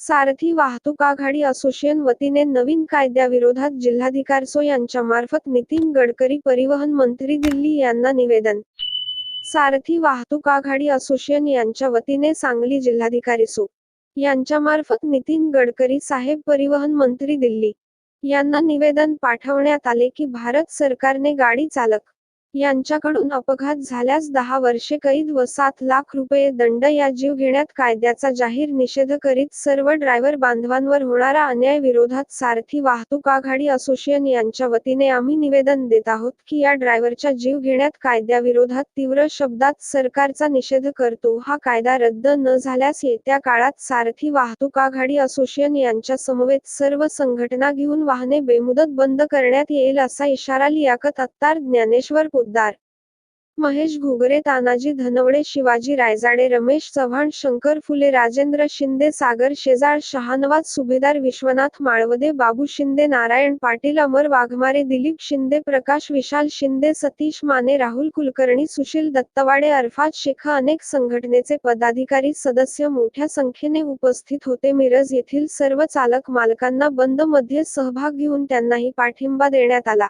सारथी वाहतूक आघाडी असोसिएशन वतीने नवीन कायद्याविरोधात जिल्हाधिकारी सो यांच्यामार्फत नितीन गडकरी परिवहन मंत्री दिल्ली यांना निवेदन. सारथी वाहतूक आघाडी असोसिएशन यांच्या वतीने सांगली जिल्हाधिकारी सो यांच्यामार्फत नितीन गडकरी साहेब परिवहन मंत्री दिल्ली यांना निवेदन पाठवण्यात आले की भारत सरकारने गाडी चालक यांच्याकडून अपघात झाल्यास दहा वर्षे कैद व सात लाख रुपये दंड या जीव घेण्यात कायद्याचा जाहीर निषेध करीत सर्व ड्रायव्हर बांधवांवर होणारा अन्याय विरोधात सारथी वाहतूक आघाडी असोसिएशन यांच्या वतीने आम्ही निवेदन देत आहोत की या ड्रायव्हरच्या जीव घेण्यात कायद्याविरोधात तीव्र शब्दात सरकारचा निषेध करतो. हा कायदा रद्द न झाल्यास येत्या काळात सारथी वाहतूक आघाडी असोसिएशन यांच्या समवेत सर्व संघटना घेऊन वाहने बेमुदत बंद करण्यात येईल असा इशारा लियाकत अत्तार ज्ञानेश्वर पोद्दार. महेश घुगरे तानाजी धनवडे शिवाजी रायजाडे रमेश चव्हाण शंकर फुले राजेंद्र शिंदे सागर शेजाळ शहानवाज सुभेदार विश्वनाथ माळवदे बाबू शिंदे नारायण पाटील अमर वाघमारे दिलीप शिंदे प्रकाश विशाल शिंदे सतीश माने राहुल कुलकर्णी सुशील दत्तवाडे अरफात शेख अनेक संघटनेचे पदाधिकारी सदस्य मोठ्या संख्येने उपस्थित होते. मिरज येथील सर्व चालक मालकांना बंदमध्ये सहभाग घेऊन त्यांनाही पाठिंबा देण्यात आला.